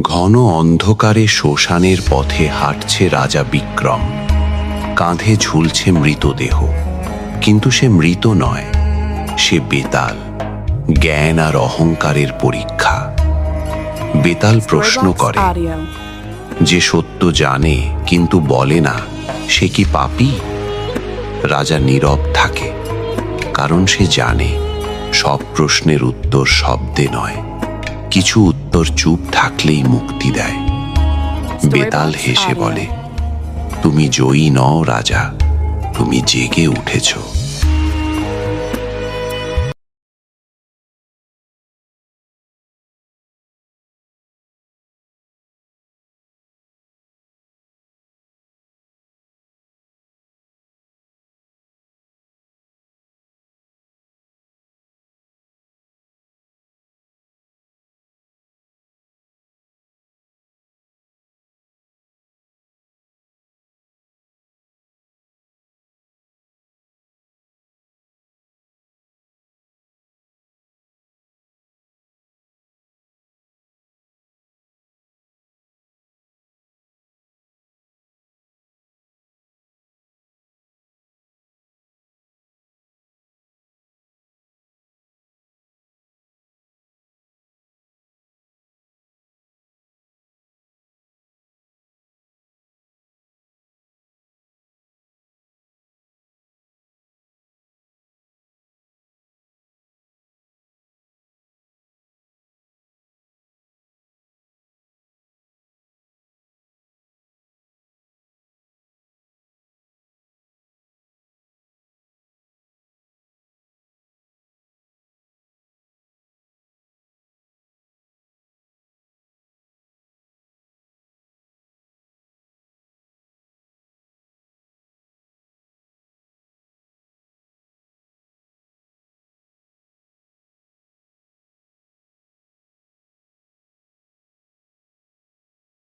ঘন অন্ধকারে শ্মশানের পথে হাঁটছে রাজা বিক্রম। কাঁধে ঝুলছে মৃতদেহ। কিন্তু সে মৃত নয় সে বেতাল। জ্ঞান আর অহংকারের পরীক্ষা। বেতাল প্রশ্ন করে যে সত্য জানে কিন্তু বলে না সে কি পাপী? রাজা নীরব থাকে কারণ সে জানে সব প্রশ্নের উত্তর শব্দে নয় কিছু উত্তর চুপ থাকলেই মুক্তি দেয়। বেতাল হেসে বলে তুমি জয়ী নও রাজা তুমি জেগে উঠেছো।